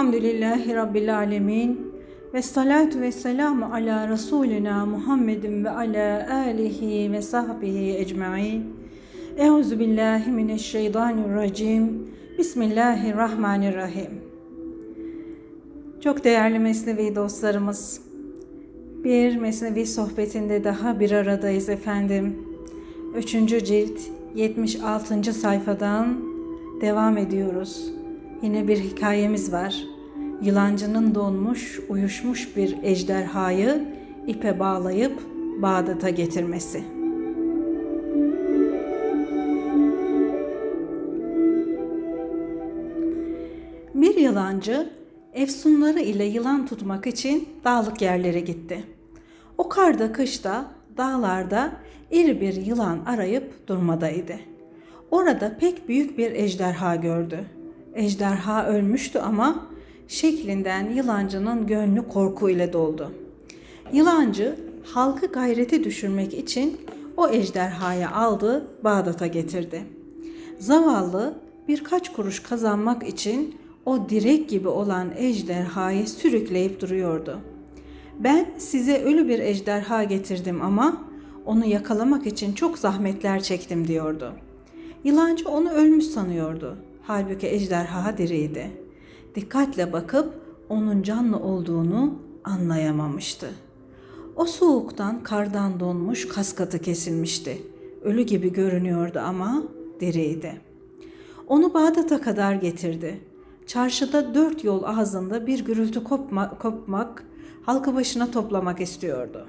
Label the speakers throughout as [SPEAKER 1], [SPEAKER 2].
[SPEAKER 1] Elhamdülillahi Rabbil Alemin. Ve salatu ve selamu ala Resulina Muhammedin ve ala alihi ve sahbihi ecma'in. Euzu billahi mineşşeytanirracim. Bismillahirrahmanirrahim. Çok değerli Mesnevi dostlarımız, bir Mesnevi sohbetinde daha bir aradayız efendim. Üçüncü cilt 76. sayfadan devam ediyoruz. Yine bir hikayemiz var. Yılancının donmuş, uyuşmuş bir ejderhayı ipe bağlayıp Bağdat'a getirmesi. Bir yılancı efsunları ile yılan tutmak için dağlık yerlere gitti. O karda kışta dağlarda iri bir yılan arayıp durmadaydı. Orada pek büyük bir ejderha gördü. Ejderha ölmüştü ama şeklinden yılancının gönlü korku ile doldu. Yılancı halkı gayrete düşürmek için o ejderhayı aldı Bağdat'a getirdi. Zavallı birkaç kuruş kazanmak için o direk gibi olan ejderhayı sürükleyip duruyordu. Ben size ölü bir ejderha getirdim ama onu yakalamak için çok zahmetler çektim diyordu. Yılancı onu ölmüş sanıyordu. Halbuki ejderha diriydi. Dikkatle bakıp onun canlı olduğunu anlayamamıştı. O soğuktan kardan donmuş kaskatı kesilmişti. Ölü gibi görünüyordu ama diriydi. Onu Bağdat'a kadar getirdi. Çarşıda dört yol ağzında bir gürültü kopma, kopmak, halkı başına toplamak istiyordu.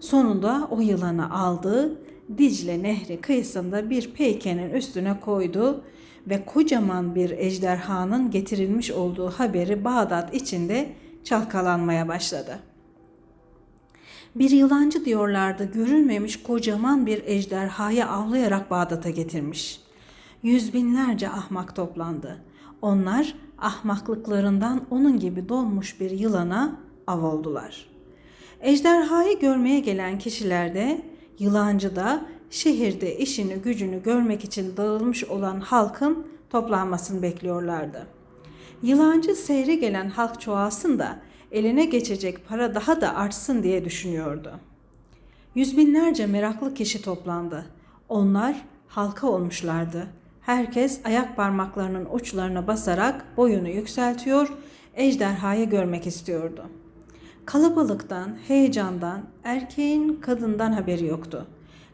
[SPEAKER 1] Sonunda o yılanı aldı, Dicle Nehri kıyısında bir peykenin üstüne koydu ve kocaman bir ejderhanın getirilmiş olduğu haberi Bağdat içinde çalkalanmaya başladı. Bir yılancı diyorlardı görülmemiş kocaman bir ejderhayı avlayarak Bağdat'a getirmiş. Yüz binlerce ahmak toplandı. Onlar ahmaklıklarından onun gibi donmuş bir yılana av oldular. Ejderhayı görmeye gelen kişiler de yılancı da şehirde işini gücünü görmek için dağılmış olan halkın toplanmasını bekliyorlardı. Yılancı seyre gelen halk çoğalsın da eline geçecek para daha da artsın diye düşünüyordu. Yüz binlerce meraklı kişi toplandı. Onlar halka olmuşlardı. Herkes ayak parmaklarının uçlarına basarak boyunu yükseltiyor, ejderhayı görmek istiyordu. Kalabalıktan, heyecandan, erkeğin kadından haberi yoktu.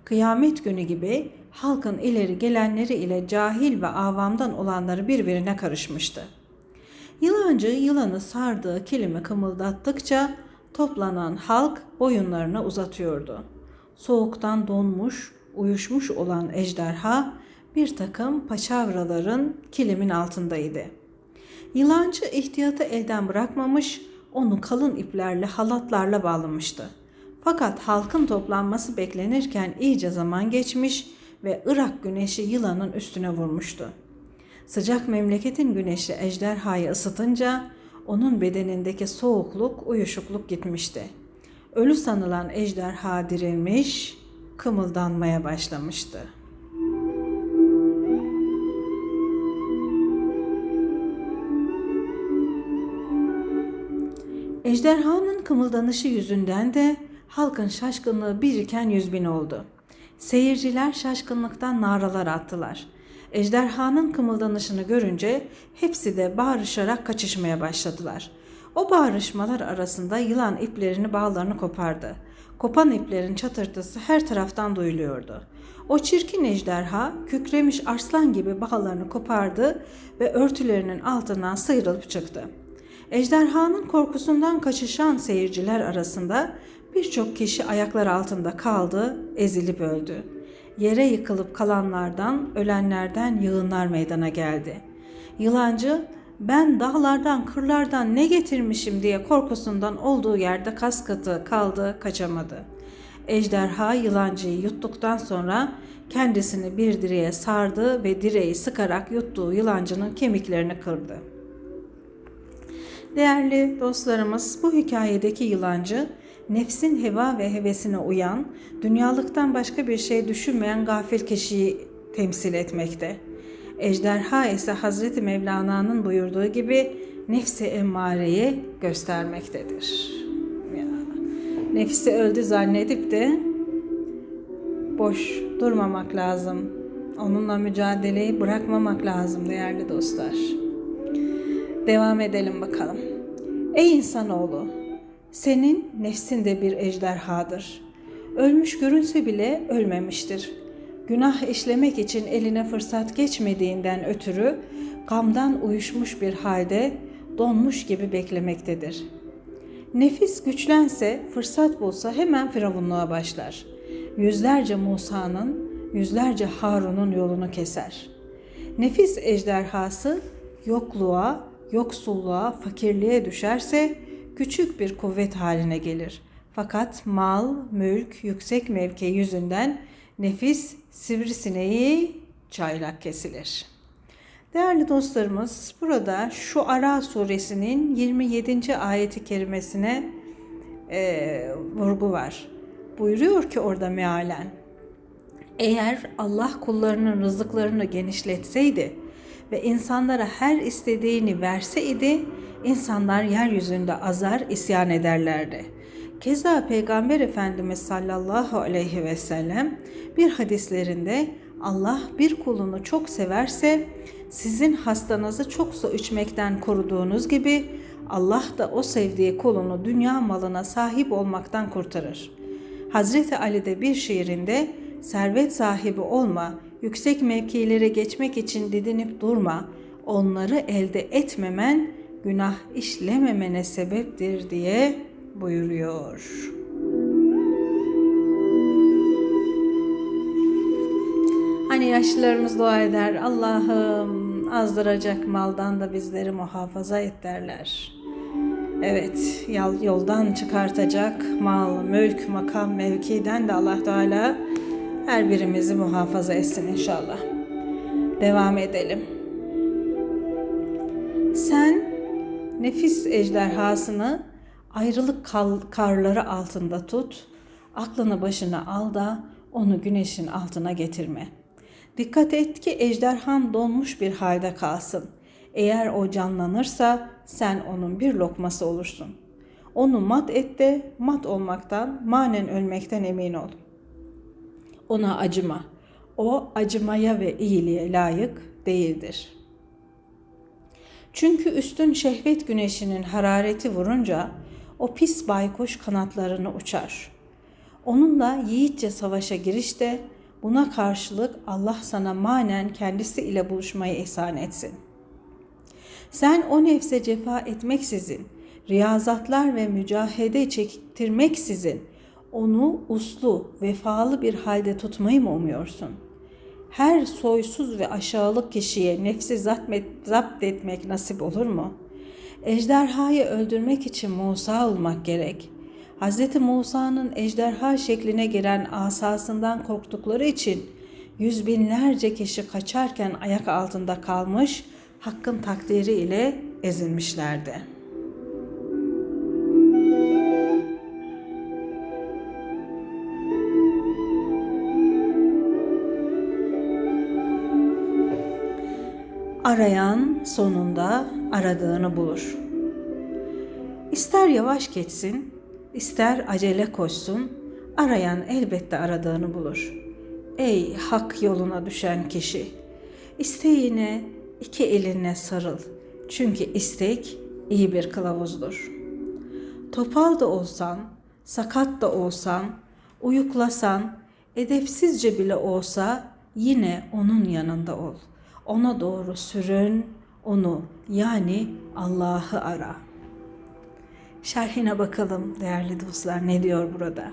[SPEAKER 1] Kıyamet günü gibi halkın ileri gelenleri ile cahil ve avamdan olanları birbirine karışmıştı. Yılancı yılanı sardığı kilimi kımıldattıkça toplanan halk boyunlarını uzatıyordu. Soğuktan donmuş, uyuşmuş olan ejderha bir takım paçavraların kilimin altındaydı. Yılancı ihtiyatı elden bırakmamış, onu kalın iplerle halatlarla bağlamıştı. Fakat halkın toplanması beklenirken iyice zaman geçmiş ve Irak güneşi yılanın üstüne vurmuştu. Sıcak memleketin güneşi ejderhayı ısıtınca onun bedenindeki soğukluk, uyuşukluk gitmişti. Ölü sanılan ejderha dirilmiş, kımıldanmaya başlamıştı. Ejderhanın kımıldanışı yüzünden de halkın şaşkınlığı biriken yüz bin oldu. Seyirciler şaşkınlıktan naralar attılar. Ejderhanın kımıldanışını görünce hepsi de bağırışarak kaçışmaya başladılar. O bağırışmalar arasında yılan iplerini bağlarını kopardı. Kopan iplerin çatırtısı her taraftan duyuluyordu. O çirkin ejderha kükremiş arslan gibi bağlarını kopardı ve örtülerinin altından sıyrılıp çıktı. Ejderhanın korkusundan kaçışan seyirciler arasında birçok kişi ayaklar altında kaldı, ezilip öldü. Yere yıkılıp kalanlardan, ölenlerden yığınlar meydana geldi. Yılancı, ben dağlardan, kırlardan ne getirmişim diye korkusundan olduğu yerde kaskatı kaldı, kaçamadı. Ejderha yılancıyı yuttuktan sonra kendisini bir direğe sardı ve direği sıkarak yuttuğu yılancının kemiklerini kırdı. Değerli dostlarımız bu hikayedeki yılancı nefsin heva ve hevesine uyan, dünyalıktan başka bir şey düşünmeyen gafil kişiyi temsil etmekte. Ejderha ise Hazreti Mevlana'nın buyurduğu gibi nefsi emmareyi göstermektedir. Ya, nefsi öldü zannedip de boş durmamak lazım. Onunla mücadeleyi bırakmamak lazım değerli dostlar. Devam edelim bakalım. Ey insanoğlu, senin nefsin de bir ejderhadır. Ölmüş görünse bile ölmemiştir. Günah işlemek için eline fırsat geçmediğinden ötürü gamdan uyuşmuş bir halde donmuş gibi beklemektedir. Nefis güçlense, fırsat bulsa hemen firavunluğa başlar. Yüzlerce Musa'nın, yüzlerce Harun'un yolunu keser. Nefis ejderhası yokluğa, yoksulluğa, fakirliğe düşerse küçük bir kuvvet haline gelir. Fakat mal, mülk, yüksek mevki yüzünden nefis sivrisineği çaylak kesilir. Değerli dostlarımız burada şu Ara suresinin 27. ayeti kerimesine e, vurgu var. Buyuruyor ki orada mealen eğer Allah kullarının rızıklarını genişletseydi ve insanlara her istediğini verseydi, insanlar yeryüzünde azar isyan ederlerdi. Keza Peygamber Efendimiz sallallahu aleyhi ve sellem bir hadislerinde Allah bir kulunu çok severse sizin hastanızı çok su içmekten koruduğunuz gibi Allah da o sevdiği kulunu dünya malına sahip olmaktan kurtarır. Hazreti Ali de bir şiirinde servet sahibi olma, yüksek mevkilere geçmek için didinip durma, onları elde etmemen günah işlememene sebeptir diye buyuruyor. Hani yaşlılarımız dua eder, Allah'ım azdıracak maldan da bizleri muhafaza et derler. Evet, yoldan çıkartacak mal, mülk, makam, mevkiden de Allah Teala her birimizi muhafaza etsin inşallah. Devam edelim. Nefis ejderhasını ayrılık karları altında tut, aklını başına al da onu güneşin altına getirme. Dikkat et ki ejderhan donmuş bir halde kalsın. Eğer o canlanırsa sen onun bir lokması olursun. Onu mat et de mat olmaktan, manen ölmekten emin ol. Ona acıma. O acımaya ve iyiliğe layık değildir. Çünkü üstün şehvet güneşinin harareti vurunca o pis baykuş kanatlarını uçar. Onunla yiğitçe savaşa giriş de buna karşılık Allah sana manen kendisi ile buluşmayı ihsan etsin. Sen o nefse cefa etmeksizin, riyazatlar ve mücahede çektirmeksizin onu uslu, vefalı bir halde tutmayı mı umuyorsun? Her soysuz ve aşağılık kişiye nefsi zapt etmek nasip olur mu? Ejderhayı öldürmek için Musa olmak gerek. Hz. Musa'nın ejderha şekline giren asasından korktukları için yüz binlerce kişi kaçarken ayak altında kalmış, hakkın takdiri ile ezilmişlerdi.'' Arayan sonunda aradığını bulur. İster yavaş geçsin, ister acele koşsun, arayan elbette aradığını bulur. Ey hak yoluna düşen kişi, isteğine iki elinle sarıl. Çünkü istek iyi bir kılavuzdur. Topal da olsan, sakat da olsan, uyuklasan, edepsizce bile olsa yine onun yanında ol.'' Ona doğru sürün, onu yani Allah'ı ara. Şerhine bakalım değerli dostlar ne diyor burada?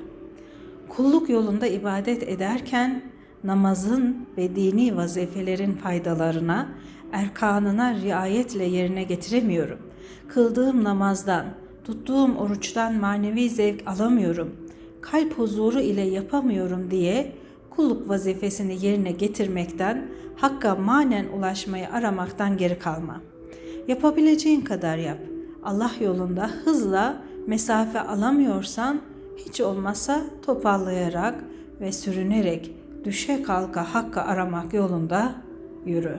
[SPEAKER 1] Kulluk yolunda ibadet ederken namazın ve dini vazifelerin faydalarına, erkanına riayetle yerine getiremiyorum. Kıldığım namazdan, tuttuğum oruçtan manevi zevk alamıyorum. Kalp huzuru ile yapamıyorum diye kulluk vazifesini yerine getirmekten, hakka manen ulaşmayı aramaktan geri kalma. Yapabileceğin kadar yap. Allah yolunda hızla mesafe alamıyorsan hiç olmazsa toparlayarak ve sürünerek düşe kalka hakka aramak yolunda yürü.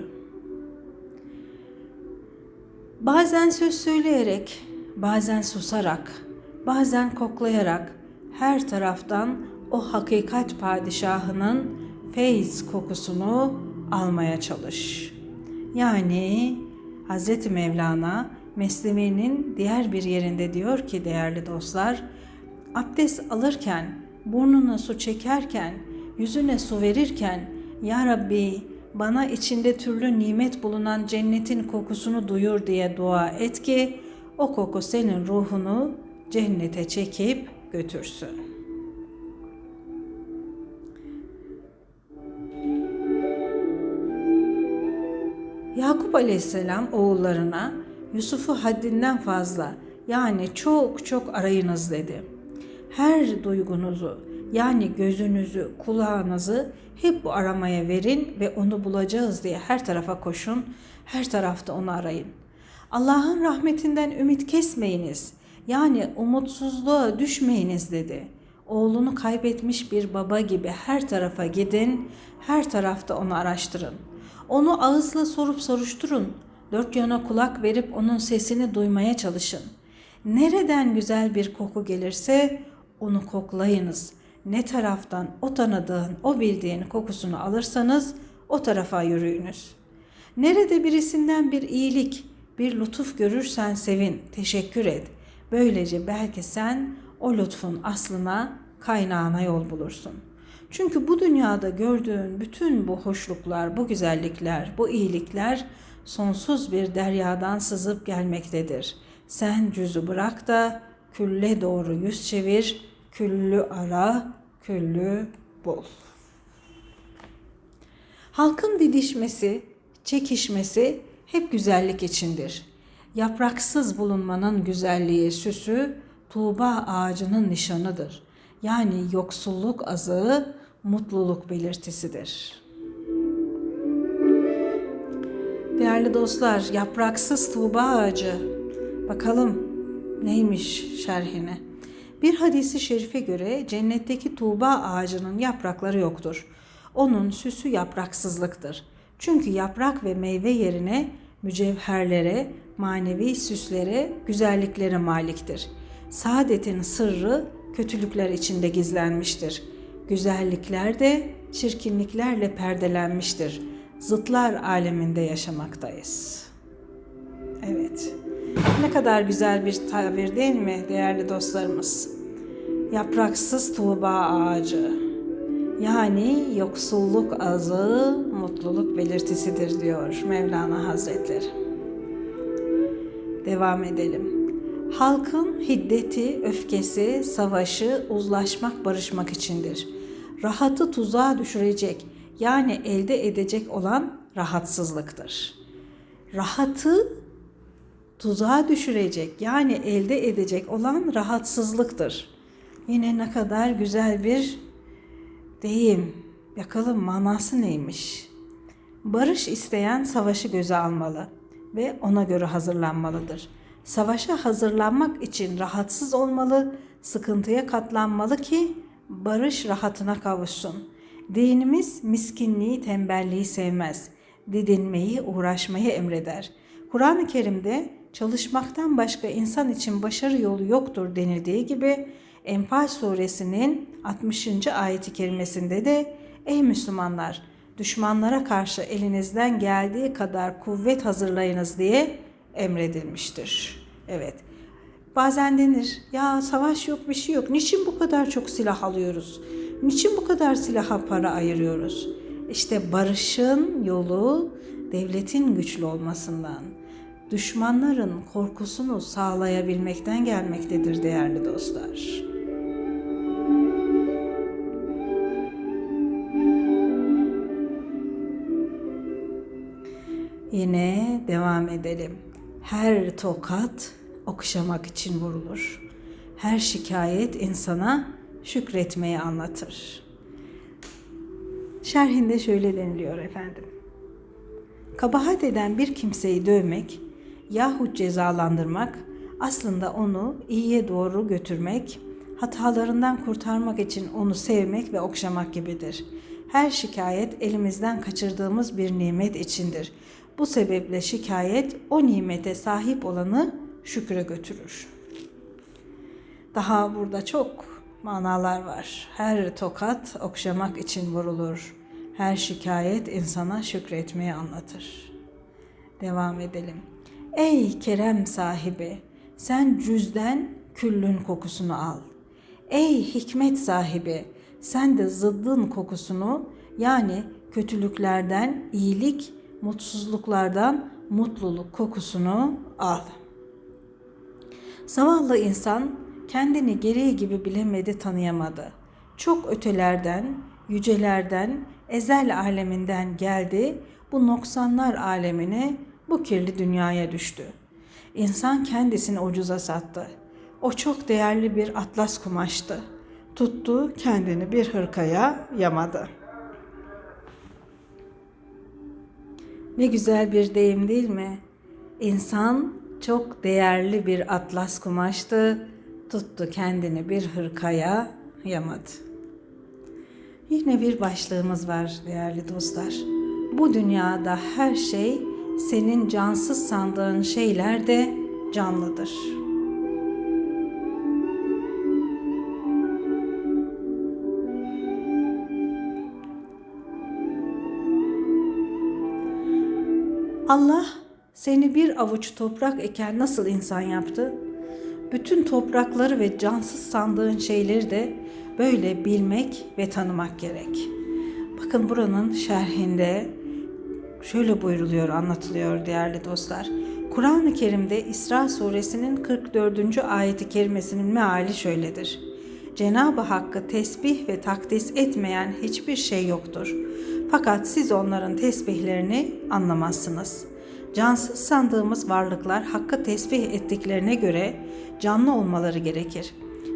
[SPEAKER 1] Bazen söz söyleyerek, bazen susarak, bazen koklayarak her taraftan o hakikat padişahının feyz kokusunu almaya çalış. Yani Hz. Mevlana Mesnevi'nin diğer bir yerinde diyor ki değerli dostlar, abdest alırken, burnuna su çekerken, yüzüne su verirken, Ya Rabbi bana içinde türlü nimet bulunan cennetin kokusunu duyur diye dua et ki o koku senin ruhunu cennete çekip götürsün. Yakup Aleyhisselam oğullarına Yusuf'u haddinden fazla yani çok çok arayınız dedi. Her duygunuzu yani gözünüzü, kulağınızı hep bu aramaya verin ve onu bulacağız diye her tarafa koşun, her tarafta onu arayın. Allah'ın rahmetinden ümit kesmeyiniz. Yani umutsuzluğa düşmeyiniz dedi. Oğlunu kaybetmiş bir baba gibi her tarafa gidin, her tarafta onu araştırın. Onu ağızla sorup soruşturun. Dört yana kulak verip onun sesini duymaya çalışın. Nereden güzel bir koku gelirse onu koklayınız. Ne taraftan o tanıdığın, o bildiğin kokusunu alırsanız o tarafa yürüyünüz. Nerede birisinden bir iyilik, bir lütuf görürsen sevin, teşekkür et. Böylece belki sen o lütfun aslına, kaynağına yol bulursun. Çünkü bu dünyada gördüğün bütün bu hoşluklar, bu güzellikler, bu iyilikler sonsuz bir deryadan sızıp gelmektedir. Sen cüzü bırak da külle doğru yüz çevir, küllü ara, küllü bul. Halkın didişmesi, çekişmesi hep güzellik içindir. Yapraksız bulunmanın güzelliği, süsü Tuğba ağacının nişanıdır. Yani yoksulluk azığı mutluluk belirtisidir. Değerli dostlar, yapraksız Tuğba ağacı. Bakalım neymiş şerhine. Bir hadisi şerife göre cennetteki Tuğba ağacının yaprakları yoktur. Onun süsü yapraksızlıktır. Çünkü yaprak ve meyve yerine mücevherlere, manevi süslere, güzelliklere maliktir. Saadetin sırrı kötülükler içinde gizlenmiştir. Güzellikler de çirkinliklerle perdelenmiştir. Zıtlar aleminde yaşamaktayız. Evet. Ne kadar güzel bir tabir değil mi değerli dostlarımız? Yapraksız tuğba ağacı. Yani yoksulluk azı mutluluk belirtisidir diyor Mevlana Hazretleri. Devam edelim. Halkın hiddeti, öfkesi, savaşı, uzlaşmak, barışmak içindir. Rahatı tuzağa düşürecek, yani elde edecek olan rahatsızlıktır. Rahatı tuzağa düşürecek, yani elde edecek olan rahatsızlıktır. Yine ne kadar güzel bir deyim. Bakalım manası neymiş? Barış isteyen savaşı göze almalı ve ona göre hazırlanmalıdır.'' Savaşa hazırlanmak için rahatsız olmalı, sıkıntıya katlanmalı ki barış rahatına kavuşsun. Dinimiz miskinliği, tembelliği sevmez. Didinmeyi, uğraşmayı emreder. Kur'an-ı Kerim'de çalışmaktan başka insan için başarı yolu yoktur denildiği gibi Enfal suresinin 60. ayeti kerimesinde de Ey Müslümanlar! Düşmanlara karşı elinizden geldiği kadar kuvvet hazırlayınız diye emredilmiştir. Evet. Bazen denir ya savaş yok bir şey yok. Niçin bu kadar çok silah alıyoruz? Niçin bu kadar silaha para ayırıyoruz? İşte barışın yolu devletin güçlü olmasından, düşmanların korkusunu sağlayabilmekten gelmektedir değerli dostlar. Yine devam edelim. Her tokat okşamak için vurulur. Her şikayet insana şükretmeyi anlatır. Şerhinde şöyle deniliyor efendim. Kabahat eden bir kimseyi dövmek yahut cezalandırmak aslında onu iyiye doğru götürmek, hatalarından kurtarmak için onu sevmek ve okşamak gibidir. Her şikayet elimizden kaçırdığımız bir nimet içindir. Bu sebeple şikayet o nimete sahip olanı şükre götürür. Daha burada çok manalar var. Her tokat okşamak için vurulur. Her şikayet insana şükretmeyi anlatır. Devam edelim. Ey kerem sahibi, sen cüzden küllün kokusunu al. Ey hikmet sahibi, sen de zıddın kokusunu yani kötülüklerden iyilik, mutsuzluklardan mutluluk kokusunu al. Zavallı insan kendini gereği gibi bilemedi, tanıyamadı. Çok ötelerden, yücelerden, ezel aleminden geldi, bu noksanlar alemine, bu kirli dünyaya düştü. İnsan kendisini ucuza sattı. O çok değerli bir atlas kumaştı. Tuttu, kendini bir hırkaya yamadı. Ne güzel bir deyim değil mi? İnsan çok değerli bir atlas kumaştı. Tuttu kendini bir hırkaya yamadı. Yine bir başlığımız var değerli dostlar. Bu dünyada her şey senin cansız sandığın şeyler de canlıdır. Allah seni bir avuç toprak eken nasıl insan yaptı? Bütün toprakları ve cansız sandığın şeyleri de böyle bilmek ve tanımak gerek. Bakın buranın şerhinde şöyle buyruluyor, anlatılıyor değerli dostlar. Kur'an-ı Kerim'de İsra suresinin 44. ayeti kerimesinin meali şöyledir. Cenab-ı Hakk'ı tesbih ve takdis etmeyen hiçbir şey yoktur. Fakat siz onların tesbihlerini anlamazsınız. Cansız sandığımız varlıklar Hakk'ı tesbih ettiklerine göre canlı olmaları gerekir.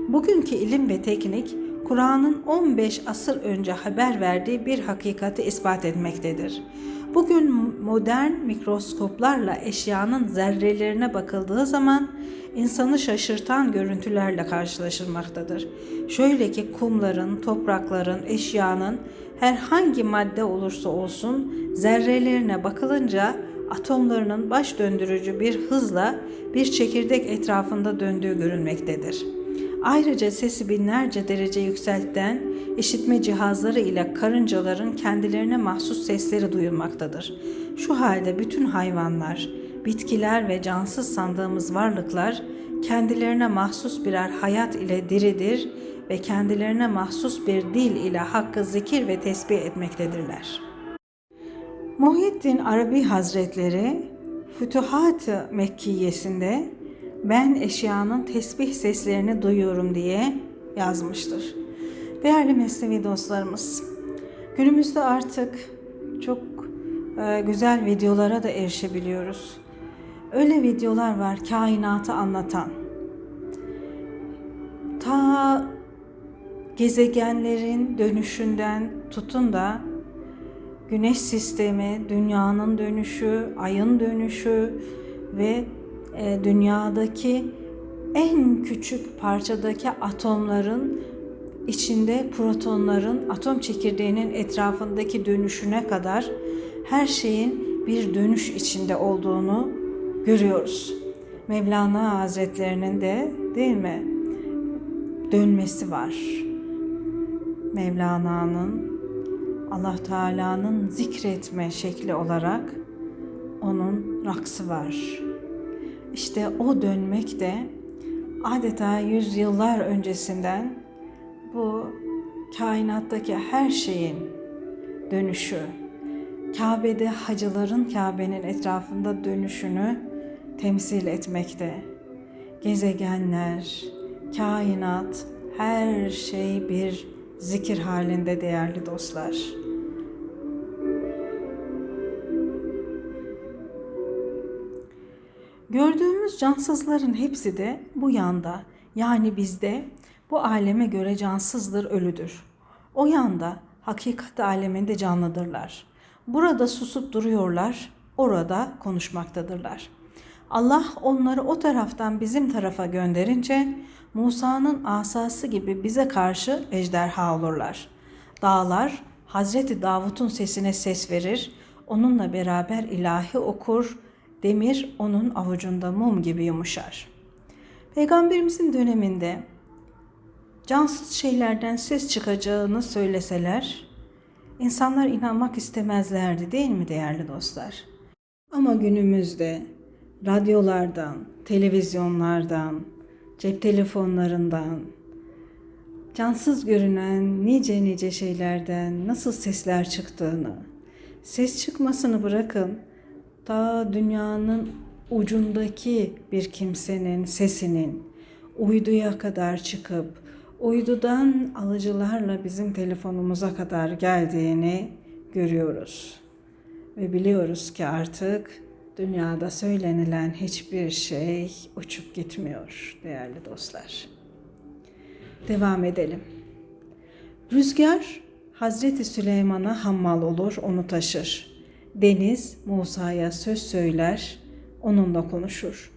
[SPEAKER 1] Bugünkü ilim ve teknik Kur'an'ın 15 asır önce haber verdiği bir hakikati ispat etmektedir. Bugün modern mikroskoplarla eşyanın zerrelerine bakıldığı zaman insanı şaşırtan görüntülerle karşılaşılmaktadır. Şöyle ki kumların, toprakların, eşyanın herhangi madde olursa olsun zerrelerine bakılınca atomlarının baş döndürücü bir hızla bir çekirdek etrafında döndüğü görülmektedir. Ayrıca sesi binlerce derece yükselten işitme cihazları ile karıncaların kendilerine mahsus sesleri duyulmaktadır. Şu halde bütün hayvanlar, bitkiler ve cansız sandığımız varlıklar kendilerine mahsus birer hayat ile diridir ve kendilerine mahsus bir dil ile hakkı zikir ve tesbih etmektedirler. Muhyiddin Arabi Hazretleri Fütuhat-ı Mekkiyesinde ben eşyanın tesbih seslerini duyuyorum diye yazmıştır. Değerli Mesnevi dostlarımız, günümüzde artık çok e, güzel videolara da erişebiliyoruz. Öyle videolar var kainatı anlatan. Ta gezegenlerin dönüşünden tutun da güneş sistemi, dünyanın dönüşü, ayın dönüşü ve e, dünyadaki en küçük parçadaki atomların içinde protonların atom çekirdeğinin etrafındaki dönüşüne kadar her şeyin bir dönüş içinde olduğunu görüyoruz. Mevlana Hazretlerinin de değil mi dönmesi var. Mevlana'nın Allah Teala'nın zikretme şekli olarak onun raksı var. İşte o dönmek de adeta yüzyıllar öncesinden bu kainattaki her şeyin dönüşü, Kabe'de hacıların Kabe'nin etrafında dönüşünü temsil etmekte. Gezegenler, kainat, her şey bir zikir halinde değerli dostlar. Gördüğümüz cansızların hepsi de bu yanda yani bizde bu aleme göre cansızdır, ölüdür. O yanda hakikat aleminde canlıdırlar. Burada susup duruyorlar, orada konuşmaktadırlar. Allah onları o taraftan bizim tarafa gönderince Musa'nın asası gibi bize karşı ejderha olurlar. Dağlar Hazreti Davut'un sesine ses verir, onunla beraber ilahi okur, demir onun avucunda mum gibi yumuşar. Peygamberimizin döneminde cansız şeylerden ses çıkacağını söyleseler, insanlar inanmak istemezlerdi değil mi değerli dostlar? Ama günümüzde radyolardan, televizyonlardan, cep telefonlarından, cansız görünen nice nice şeylerden nasıl sesler çıktığını, ses çıkmasını bırakın, ta dünyanın ucundaki bir kimsenin sesinin uyduya kadar çıkıp uydudan alıcılarla bizim telefonumuza kadar geldiğini görüyoruz. Ve biliyoruz ki artık dünyada söylenilen hiçbir şey uçup gitmiyor değerli dostlar. Devam edelim. Rüzgar Hazreti Süleyman'a hammal olur, onu taşır. Deniz Musa'ya söz söyler, onunla konuşur.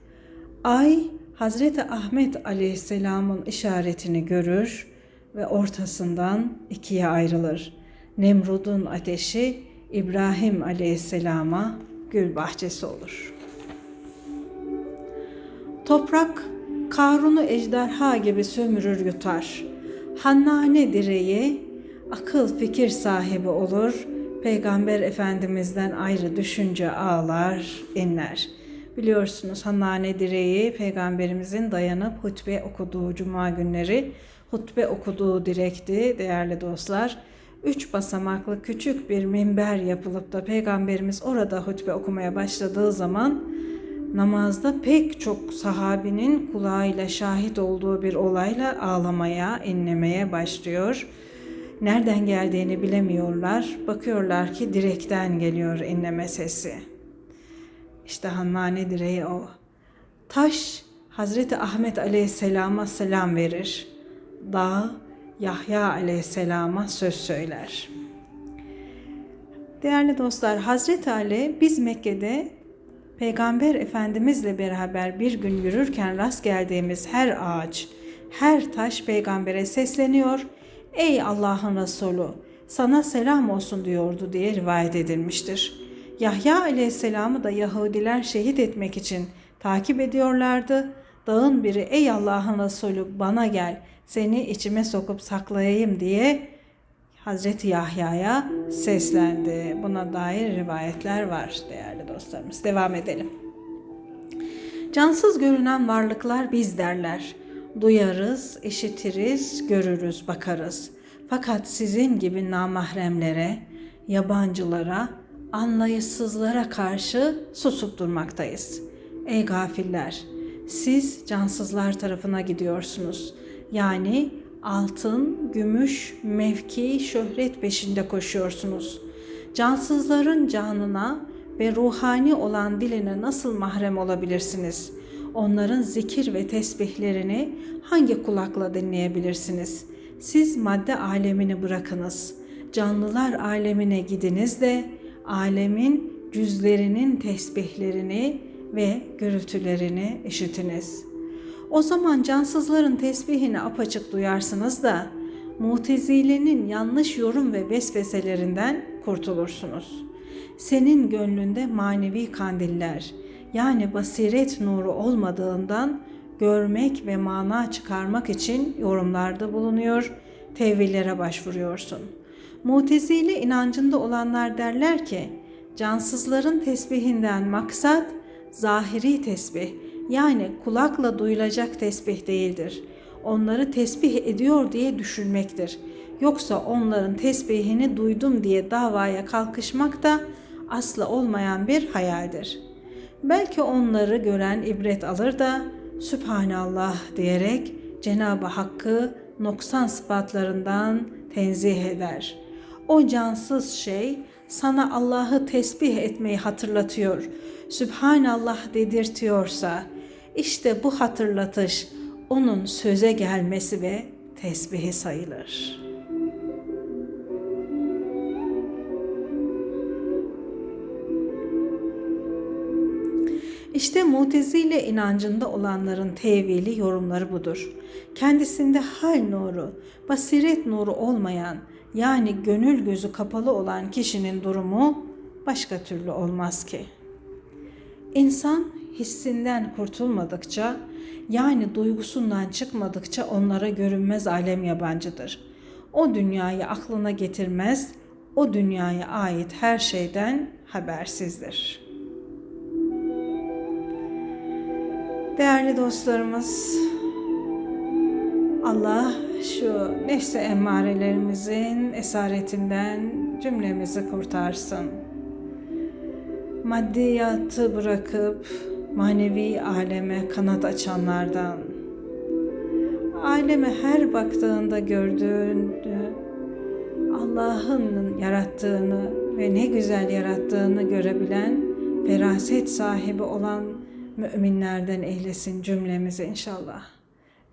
[SPEAKER 1] Ay Hazreti Ahmet Aleyhisselam'ın işaretini görür ve ortasından ikiye ayrılır. Nemrud'un ateşi İbrahim Aleyhisselam'a gül bahçesi olur. Toprak Karun'u ejderha gibi sömürür yutar. Hannane direği akıl fikir sahibi olur. Peygamber Efendimiz'den ayrı düşünce ağlar, inler. Biliyorsunuz Hannane direği peygamberimizin dayanıp hutbe okuduğu cuma günleri hutbe okuduğu direkti değerli dostlar. Üç basamaklı küçük bir minber yapılıp da peygamberimiz orada hutbe okumaya başladığı zaman namazda pek çok sahabinin kulağıyla şahit olduğu bir olayla ağlamaya, inlemeye başlıyor. Nereden geldiğini bilemiyorlar. Bakıyorlar ki direkten geliyor inleme sesi. İşte Hannane direği o. Taş Hazreti Ahmet Aleyhisselam'a selam verir. Dağ Yahya Aleyhisselam'a söz söyler. Değerli dostlar, Hazreti Ali biz Mekke'de Peygamber Efendimizle beraber bir gün yürürken rast geldiğimiz her ağaç, her taş peygambere sesleniyor. Ey Allah'ın Resulü sana selam olsun diyordu diye rivayet edilmiştir. Yahya aleyhisselamı da Yahudiler şehit etmek için takip ediyorlardı. Dağın biri ey Allah'ın Resulü bana gel seni içime sokup saklayayım diye Hazreti Yahya'ya seslendi. Buna dair rivayetler var değerli dostlarımız. Devam edelim. Cansız görünen varlıklar biz derler. Duyarız, işitiriz, görürüz, bakarız. Fakat sizin gibi namahremlere, yabancılara, anlayışsızlara karşı susup durmaktayız. Ey gafiller! Siz cansızlar tarafına gidiyorsunuz. Yani altın, gümüş, mevki, şöhret peşinde koşuyorsunuz. Cansızların canına ve ruhani olan diline nasıl mahrem olabilirsiniz? Onların zikir ve tesbihlerini hangi kulakla dinleyebilirsiniz? Siz madde alemini bırakınız. Canlılar alemine gidiniz de alemin cüzlerinin tesbihlerini ve gürültülerini işitiniz. O zaman cansızların tesbihini apaçık duyarsınız da Mutezile'nin yanlış yorum ve vesveselerinden kurtulursunuz. Senin gönlünde manevi kandiller yani basiret nuru olmadığından görmek ve mana çıkarmak için yorumlarda bulunuyor, tevillere başvuruyorsun. Mutezile inancında olanlar derler ki, cansızların tesbihinden maksat zahiri tesbih yani kulakla duyulacak tesbih değildir. Onları tesbih ediyor diye düşünmektir. Yoksa onların tesbihini duydum diye davaya kalkışmak da asla olmayan bir hayaldir. Belki onları gören ibret alır da Sübhanallah diyerek Cenab-ı Hakk'ı noksan sıfatlarından tenzih eder. O cansız şey sana Allah'ı tesbih etmeyi hatırlatıyor. Sübhanallah dedirtiyorsa işte bu hatırlatış onun söze gelmesi ve tesbihi sayılır. İşte mutezile inancında olanların tevili yorumları budur. Kendisinde hal nuru, basiret nuru olmayan yani gönül gözü kapalı olan kişinin durumu başka türlü olmaz ki. İnsan hissinden kurtulmadıkça, yani duygusundan çıkmadıkça onlara görünmez alem yabancıdır. O dünyayı aklına getirmez, o dünyaya ait her şeyden habersizdir. Değerli dostlarımız, Allah şu nefsi emmarelerimizin esaretinden cümlemizi kurtarsın. Maddiyatı bırakıp manevi aleme kanat açanlardan, aleme her baktığında gördüğünü, Allah'ın yarattığını ve ne güzel yarattığını görebilen, feraset sahibi olan müminlerden eylesin cümlemizi inşallah.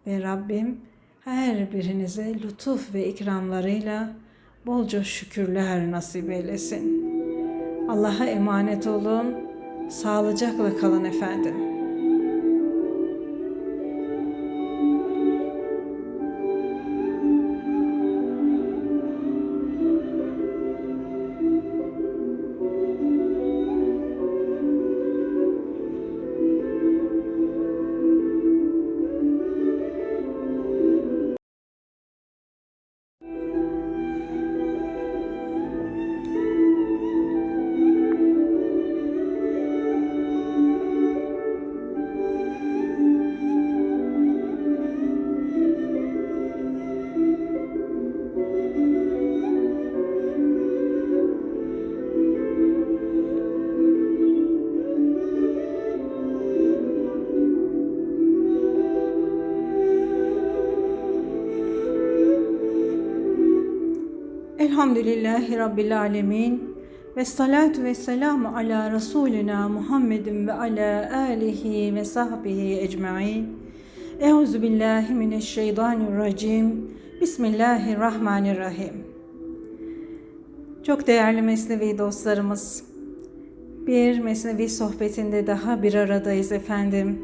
[SPEAKER 1] Ve Rabbim her birinize lütuf ve ikramlarıyla bolca şükürler nasip eylesin. Allah'a emanet olun. Sağlıcakla kalın efendim. Elhamdülillahi Rabbil Alemin. Ve salatu ve selamu ala Resulina Muhammedin ve ala alihi ve sahbihi ecma'in. Euzu billahi mineşşeytanirracim. Bismillahirrahmanirrahim. Çok değerli Mesnevi dostlarımız, bir Mesnevi sohbetinde daha bir aradayız efendim.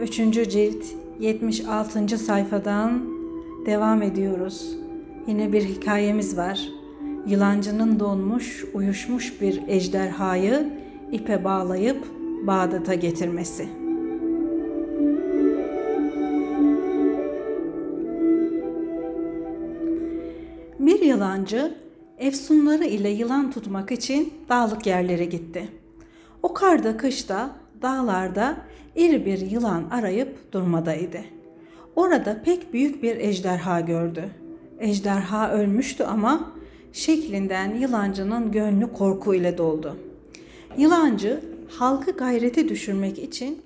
[SPEAKER 1] Üçüncü cilt 76. sayfadan devam ediyoruz. Yine bir hikayemiz var. Yılancının donmuş, uyuşmuş bir ejderhayı ipe bağlayıp Bağdat'a getirmesi. Bir yılancı efsunları ile yılan tutmak için dağlık yerlere gitti. O karda kışta dağlarda iri bir yılan arayıp durmadaydı. Orada pek büyük bir ejderha gördü. Ejderha ölmüştü ama şeklinden yılancının gönlü korku ile doldu. Yılancı halkı gayrete düşürmek için